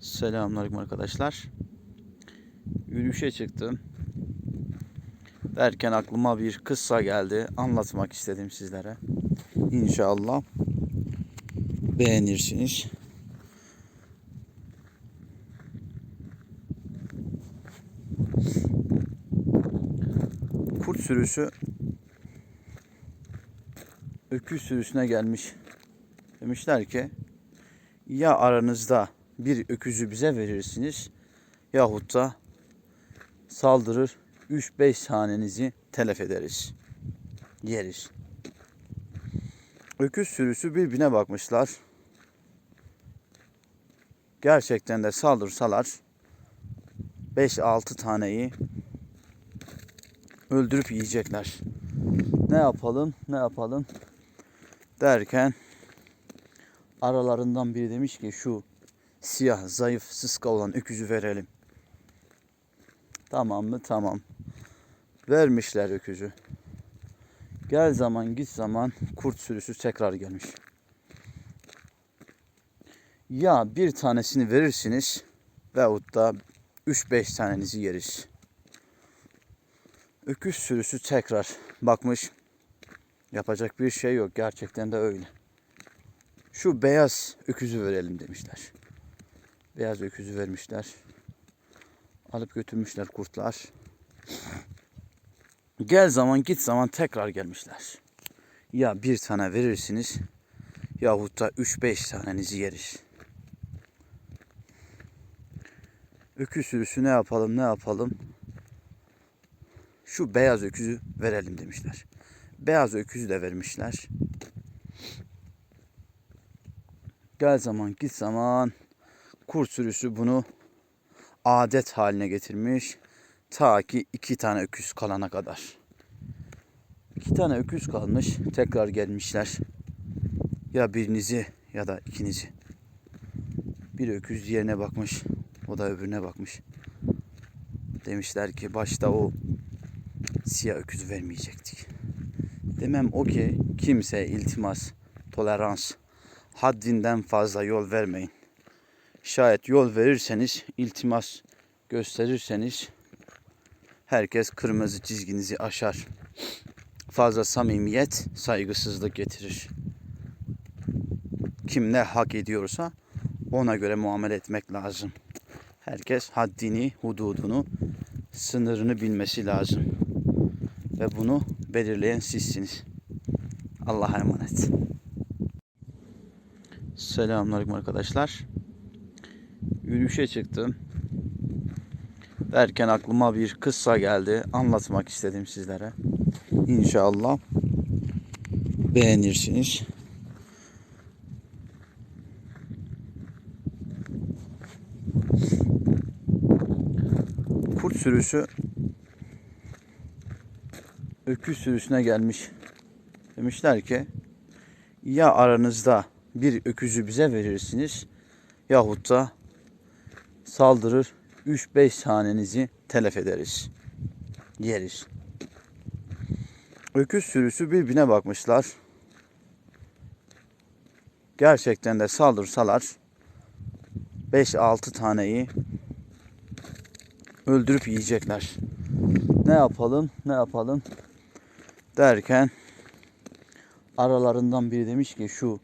Selamünaleyküm arkadaşlar. Yürüyüşe çıktım. Derken aklıma bir kıssa geldi. Anlatmak istedim sizlere. İnşallah beğenirsiniz. Kurt sürüsü öküz sürüsüne gelmiş. Demişler ki ya aranızda bir öküzü bize verirsiniz yahut da saldırır 3-5 hanenizi telef ederiz. Yeriz. Öküz sürüsü birbirine bakmışlar. Gerçekten de saldırsalar 5-6 taneyi öldürüp yiyecekler. Ne yapalım, ne yapalım derken aralarından biri demiş ki şu siyah, zayıf, sıska olan öküzü verelim. Tamam mı? Tamam. Vermişler öküzü. Gel zaman git zaman kurt sürüsü tekrar gelmiş. Ya bir tanesini verirsiniz veyahut da 3-5 tanenizi yeriz. Öküz sürüsü tekrar bakmış. Yapacak bir şey yok. Gerçekten de öyle. Şu beyaz öküzü verelim demişler. Beyaz öküzü vermişler. Alıp götürmüşler kurtlar. Gel zaman git zaman tekrar gelmişler. Ya bir tane verirsiniz yahut da 3-5 tanenizi yeriz. Öküz sürüsü ne yapalım ne yapalım. Şu beyaz öküzü verelim demişler. Beyaz öküzü de vermişler. Gel zaman git zaman kurt sürüsü bunu adet haline getirmiş. Ta ki iki tane öküz kalana kadar. İki tane öküz kalmış. Tekrar gelmişler. Ya birinizi ya da ikinizi. Bir öküz diğerine bakmış. O da öbürüne bakmış. Demişler ki başta o siyah öküzü vermeyecektik. Demem o ki kimse iltimas, tolerans, haddinden fazla yol vermeyin. Şayet yol verirseniz, iltimas gösterirseniz herkes kırmızı çizginizi aşar. Fazla samimiyet saygısızlık getirir. Kim ne hak ediyorsa ona göre muamele etmek lazım. Herkes haddini, hududunu, sınırını bilmesi lazım. Ve bunu belirleyen sizsiniz. Allah'a emanet. Selamünaleyküm arkadaşlar. Yürüyüşe çıktım. Derken aklıma bir kıssa geldi. Anlatmak istedim sizlere. İnşallah beğenirsiniz. Kurt sürüsü öküz sürüsüne gelmiş. Demişler ki ya aranızda bir öküzü bize verirsiniz yahut da saldırır 3-5 hanenizi telef ederiz. Yeriz. Öküz sürüsü birbirine bakmışlar. Gerçekten de saldırsalar 5-6 taneyi öldürüp yiyecekler. Ne yapalım? Ne yapalım? Derken aralarından biri demiş ki şu